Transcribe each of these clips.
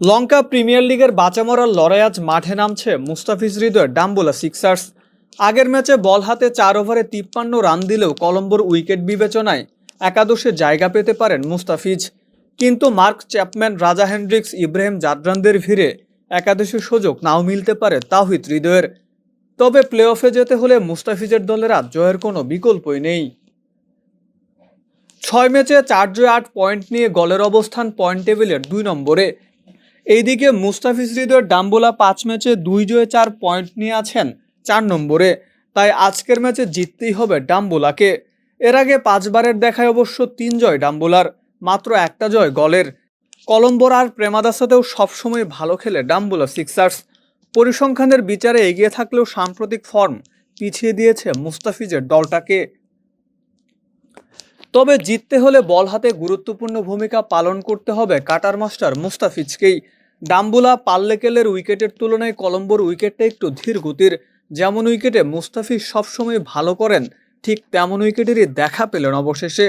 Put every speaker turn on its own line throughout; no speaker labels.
লঙ্কা premier লিগের বাঁচামরার লড়াই আজ মাঠে নামছে মুস্তাফিজ হৃদয়ের ডাম্বোলা সিক্সার্স। আগের ম্যাচে বল হাতে চার ওভারে তিপ্পান্ন রান দিলেও কলম্বোর উইকেট বিবেচনায় একাদশে জায়গা পেতে পারেন মুস্তাফিজ। কিন্তু Mark Chapman Raza Hendricks Ibrahim জাদরানদের ভিড়ে একাদশের সুযোগ নাও মিলতে পারে তাহিদ হৃদয়ের। তবে প্লে অফে যেতে হলে মুস্তাফিজের দলের আজ জয়ের কোনো বিকল্পই নেই। ছয় ম্যাচে চার জয় আট পয়েন্ট নিয়ে গলের অবস্থান পয়েন্ট টেবিলের দুই নম্বরে। এইদিকে মুস্তাফিজ হৃদয়ের ডাম্বোলা পাঁচ ম্যাচে দুই জয়ে চার পয়েন্ট নিয়ে আছেন চার নম্বরে। তাই আজকের ম্যাচে জিততেই হবে ডাম্বোলাকে। এর আগে পাঁচবারের দেখায় অবশ্য তিন জয় ডাম্বোলার, মাত্র একটা জয় গলের। কলম্বোর আর প্রেমাদাসাতেও সবসময় ভালো খেলে ডাম্বোলা সিক্সার্স। পরিসংখ্যানের বিচারে এগিয়ে থাকলেও সাম্প্রতিক ফর্ম পিছিয়ে দিয়েছে মুস্তাফিজের দলটাকে। তবে জিততে হলে বল হাতে গুরুত্বপূর্ণ ভূমিকা পালন করতে হবে কাটার মাস্টার মুস্তাফিজকেই। ডাম্বুলা পাল্লেকেলের উইকেটের তুলনায় কলম্বোর উইকেটটা একটু ধীর গতির। যেমন উইকেটে মুস্তাফিজ সবসময় ভালো করেন, ঠিক তেমন উইকেটেরই দেখা পেলেন অবশেষে।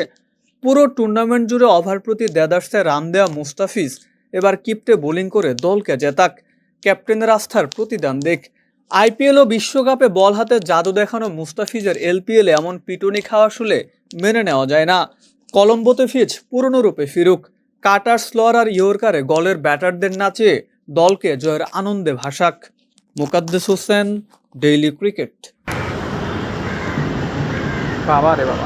পুরো টুর্নামেন্ট জুড়ে ওভার প্রতি দেদার্সে রান দেওয়া মুস্তাফিজ এবার কিপ্টে বোলিং করে দলকে জেতাক। ক্যাপ্টেনের আস্থার প্রতিদান দেখ। আইপিএল ও বিশ্বকাপে বল হাতে জাদু দেখানো মুস্তাফিজের এলপিএল এমন পিটুনি খাওয়া শুলে মেনে নেওয়া যায় না। কলম্বোতে ফিজ পুরনো রূপে ফিরুক। কাটার স্লর আর ইয়র্কারে গলের ব্যাটারদের নাচে দলকে জয়ের আনন্দে ভাসাক। Mukaddes Hossain, daily cricket.
বাবা রে বাবা